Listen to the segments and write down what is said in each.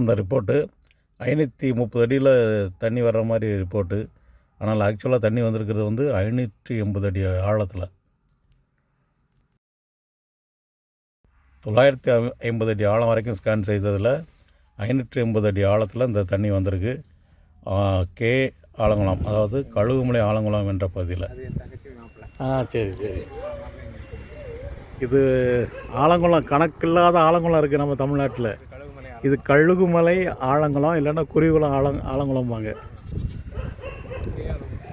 அந்த ரிப்போர்ட்டு. ஐநூற்றி முப்பது அடியில் தண்ணி வர்ற மாதிரி ரிப்போர்ட்டு. ஆனால் ஆக்சுவலாக தண்ணி வந்திருக்கிறது வந்து ஐநூற்றி எண்பது அடி ஆழத்தில். தொள்ளாயிரத்தி ஐம்பது அடி ஆழம் வரைக்கும் ஸ்கேன் செய்ததில் ஐநூற்றி எண்பது அடி ஆழத்தில் இந்த தண்ணி வந்திருக்கு. கே ஆலங்குளம் அதாவது கழுகுமலை ஆலங்குளம் என்ற பகுதியில். ஆ சரி சரி. இது ஆலங்குளம் கணக்கில்லாத ஆலங்குளம் இருக்குது நம்ம தமிழ்நாட்டில். இது கழுகுமலை ஆலங்குளம் இல்லைன்னா குருவிகுளம் ஆலங் ஆலங்குளம்பாங்க.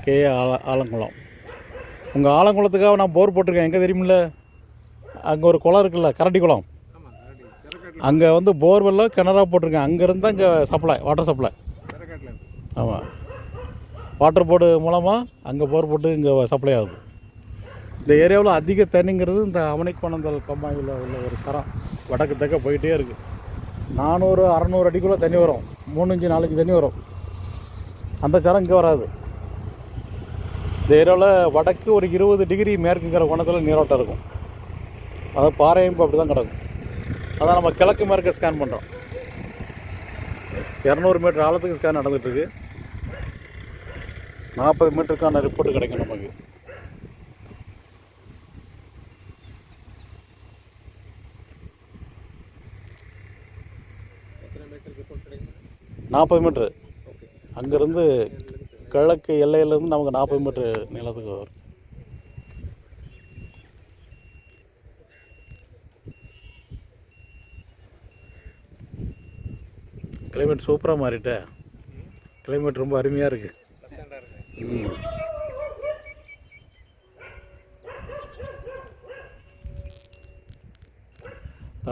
கே. ஆல ஆலங்குளம். உங்கள் ஆலங்குளத்துக்காக நான் போர் போட்டிருக்கேன். எங்கே தெரியுமில்ல? அங்கே ஒரு குளம் இருக்குல்ல கரடி குளம். அங்கே வந்து போர்வெல்லாம் கிணறா போட்டிருக்கேன். அங்கேருந்து இங்கே சப்ளை வாட்டர் சப்ளை. ஆமாம் வாட்டர் போர்டு மூலமாக அங்கே போர் போட்டு இங்கே சப்ளை ஆகுது. இந்த ஏரியாவில் அதிக தண்ணிங்கிறது இந்த அவனைக்கோணந்தல் கம்மாயில் உள்ள ஒரு தரம். வடக்கு தக்க போயிட்டே இருக்குது நானூறு அறநூறு அடிக்குள்ளே தண்ணி வரும். மூணு நாலஞ்சு தண்ணி வரும். அந்த சரம் இங்கே வராது. இந்த ஏரியாவில் வடக்கு ஒரு இருபது டிகிரி மேற்குங்கிற கோணத்தில் நீரோட்டம் இருக்கும். அது பாறையும் அப்படி தான் கிடக்கும். அதான் நம்ம கிழக்கு மேற்க ஸ்கேன் பண்ணுறோம் இரநூறு மீட்டர் ஆழத்துக்கு ஸ்கேன் நடந்துகிட்ருக்கு நாற்பது மீட்டருக்கான ரிப்போர்ட் கிடைக்கும் நமக்கு எத்தனை மீட்டர் ரிப்போர்ட் கிடைக்கும் நாற்பது மீட்ரு. அங்கேருந்து கிழக்கு எல்லையிலேருந்து நமக்கு நாற்பது மீட்ரு நீளத்துக்கு வரும். கிளைமேட் சூப்பராக மாறிட்டே. கிளைமேட் ரொம்ப அருமையாக இருக்குது ம்.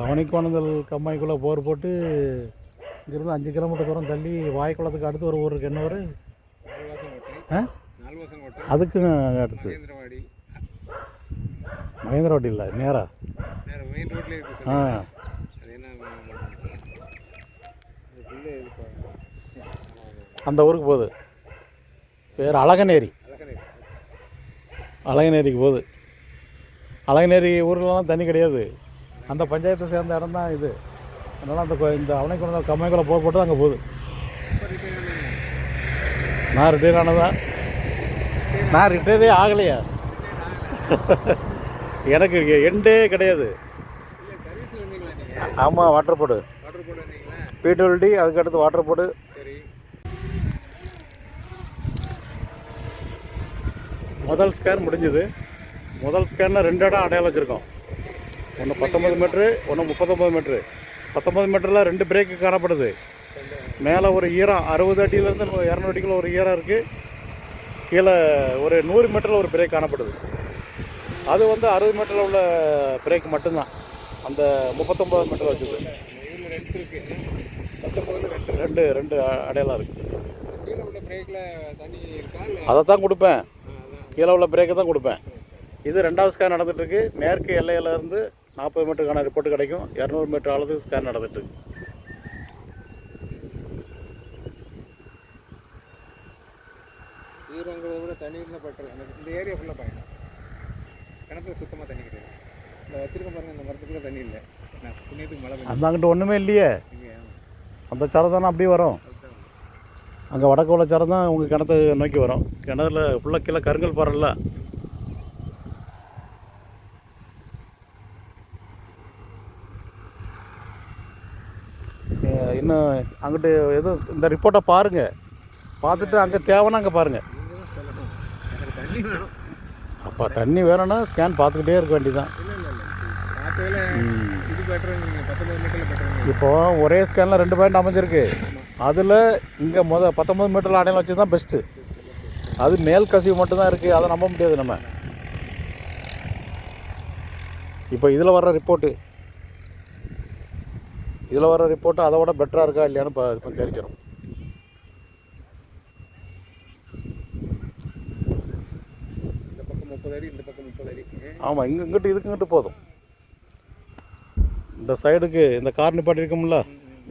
அவனிக்கோணங்கள் கம்மாய்க்குள்ளே போர் போட்டு இங்கேருந்து அஞ்சு கிலோமீட்டர் தூரம் தள்ளி வாய்க்குளத்துக்கு அடுத்து ஒரு ஊர்? இருக்கு என்ன ஊர் அதுக்கும் அடுத்து. மகேந்திரவாடி. மகேந்திரவாடி இல்லை நேரா. ஆ. அந்த ஊருக்கு போகுது. பேர் அழகநேரி. அழகநேரிக்கு போகுது. அழகநேரி ஊர்லலாம் தண்ணி கிடையாது. அந்த பஞ்சாயத்தை சேர்ந்த இடம் தான் இது. அதனால் அந்த கொ- கொண்டு அவனைக்குள்ள கம்மாய்க்குள்ளே போர் போட்டு அங்கே போகுது. நான் ரிட்டையர் ஆனதான் நான் ரிட்டையரே ஆகலையா? எனக்கு எண்டே கிடையாது. ஆமாம் வாட்டர் போடு. பிடபிள்டி அதுக்கடுத்து வாட்டர் போடு. முதல் ஸ்கேன் முடிஞ்சுது. முதல் ஸ்கேனில் ரெண்டு இடம் அடையாளம் வச்சுருக்கோம். ஒன்று பத்தொம்பது மீட்ரு ஒன்று முப்பத்தொம்பது மீட்ரு பத்தொம்பது மீட்டரில் ரெண்டு பிரேக்கு காணப்படுது. மேலே ஒரு ஈரம் அறுபது அடியிலேருந்து இரநூறு அடிக்குள்ள ஒரு ஈரம் இருக்குது கீழே ஒரு நூறு மீட்டரில் ஒரு பிரேக் காணப்படுது. அது வந்து அறுபது மீட்டரில் உள்ள பிரேக் மட்டும்தான். அந்த முப்பத்தொம்பது மீட்டர் வச்சது. ரெண்டு ரெண்டு அடையலாக இருக்குது அதைத்தான் அதை தான் கொடுப்பேன். கீழே உள்ள பிரேக்கை தான் கொடுப்பேன். இது ரெண்டாவது ஸ்கேன் நடந்துகிட்ருக்கு மேற்கு எல்லையிலேருந்து நாற்பது மீட்டருக்கான ரிப்போர்ட் கிடைக்கும். இரநூறு மீட்டர் ஆழத்துக்கு ஸ்கேன் நடந்துட்டுருக்கு ஈரங்கிறத விட தண்ணி இந்த ஏரியா ஃபுல்லாக பயணம் கிணத்துல சுத்தமாக தண்ணி கிடையாது. இந்த வச்சிருக்க பாருங்க அந்த மரத்துக்குள்ள தண்ணி இல்லை. புண்ணியத்துக்கு மழை அந்த அங்கிட்ட ஒன்றுமே இல்லையே. அந்த சரம் தானே அப்படியே வரும். அங்கே வடக்கு உள்ள சரம் தான் உங்கள் கிணத்தை நோக்கி வரும். கிணத்துல ஃபுல்லாக கீழே கருங்கல் பாறைல்ல இன்னும் அங்கிட்டு எதுவும் இந்த ரிப்போர்ட்டை பாருங்கள் பார்த்துட்டு அங்கே தேவைன்னா அங்கே பாருங்கள் தண்ணி அப்போ தண்ணி வேணும்னா ஸ்கேன் பார்த்துக்கிட்டே இருக்க வேண்டியதான் இப்போ ஒரே ஸ்கேனில் ரெண்டு பாயிண்ட் அமைஞ்சிருக்கு. அதில் இங்கே முத பத்தொம்பது மீட்டரில் அடையாளம் வச்சு தான் பெஸ்ட்டு அது மேல் கசிவு மட்டும்தான் இருக்குது அதை நம்ப முடியாது நம்ம. இப்போ இதில் வர்ற ரிப்போர்ட்டு இதில் வர்ற ரிப்போர்ட்டு அதை விட பெட்டராக இருக்கா இல்லையான்னு இப்போ இப்போ தெரிஞ்சிடும். இந்த பக்கம் முப்பது அடி இந்த பக்கம் முப்பது அடி. ஆமாம் இங்கே இங்கிட்டு இதுக்கு இங்கிட்டு போதும். இந்த சைடுக்கு இந்த கார் நிப்பாட்டி இருக்கும்ல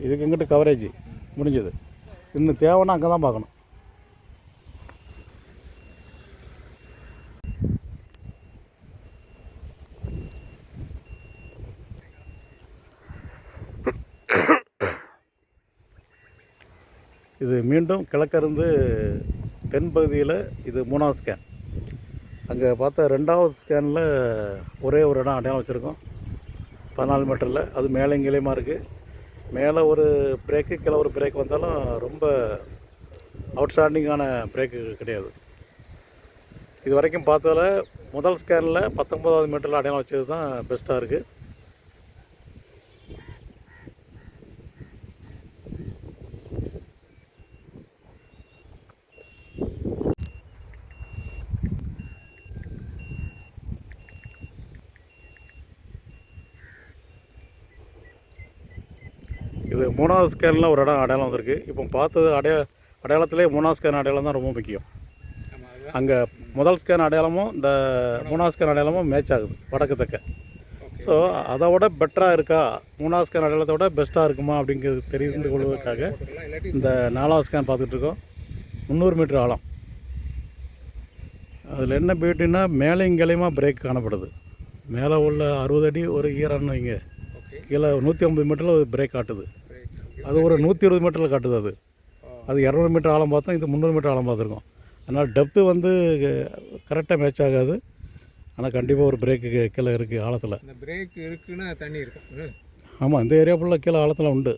இதுக்கு இங்கிட்டு கவரேஜ் முடிஞ்சது. இன்னும் தேவைன்னா அங்கே தான் பார்க்கணும். இது மீண்டும் கிழக்கிருந்து தென்பகுதியில் இது மூணாவது ஸ்கேன் அங்கே பார்த்தா ரெண்டாவது ஸ்கேனில் ஒரே ஒரு இடம் அடையாளம் வச்சுருக்கோம். பதினாலு மீட்டரில் அது மேலே இங்கிலேயுமா இருக்குது மேலே ஒரு பிரேக்கு கீழே ஒரு பிரேக் வந்தாலும் ரொம்ப அவுட்ஸ்டாண்டிங்கான பிரேக்கு கிடையாது. இது வரைக்கும் பார்த்ததில் முதல் ஸ்கேனில் பத்தொம்போதாவது மீட்டரில் அடையாளம் வச்சது தான் பெஸ்ட்டாக இருக்குது இது மூணாவது ஸ்கேனில் ஒரு இடம் அடையாளம் வந்திருக்கு. இப்போ பார்த்தது அடைய அடையாளத்திலே மூணாவது ஸ்கேன் அடையாளம் தான் ரொம்ப முக்கியம். அங்கே முதல் ஸ்கேன் அடையாளமும் இந்த மூணாவது ஸ்கேன் அடையாளமும் மேட்ச் ஆகுது வடக்கு தக்க ஸோ அதை விட பெட்டராக இருக்கா? மூணாவது ஸ்கேன் அடையாளத்தை விட பெஸ்ட்டாக இருக்குமா அப்படிங்கிறது தெரிந்து கொள்வதற்காக இந்த நாலாவது ஸ்கேன் பார்த்துட்டு இருக்கோம். முந்நூறு மீட்டர் ஆழம். அதில் என்ன பியூட்டின்னா மேலே இங்கேயுமா பிரேக் காணப்படுது. மேலே உள்ள அறுபது அடி ஒரு ஈரான்னு வைங்க. கீழே நூற்றி ஐம்பது மீட்டரில் ஒரு பிரேக் ஆட்டுது அது ஒரு நூற்றி இருபது மீட்டரில் காட்டுது அது. அது இரநூறு மீட்டர் ஆழம் பார்த்தோம் இது முந்நூறு மீட்டர் ஆழம் பார்த்துருக்கோம். அதனால் டெப்த்து வந்து கரெக்டாக மேட்ச் ஆகாது. ஆனால் கண்டிப்பாக ஒரு பிரேக்கு கீழே இருக்குது ஆழத்தில். இந்த பிரேக் இருக்குன்னா தண்ணி இருக்கும் ம். ஆமாம் இந்த ஏரியா ஃபுல்லாக கீழே ஆழத்தில் உண்டு.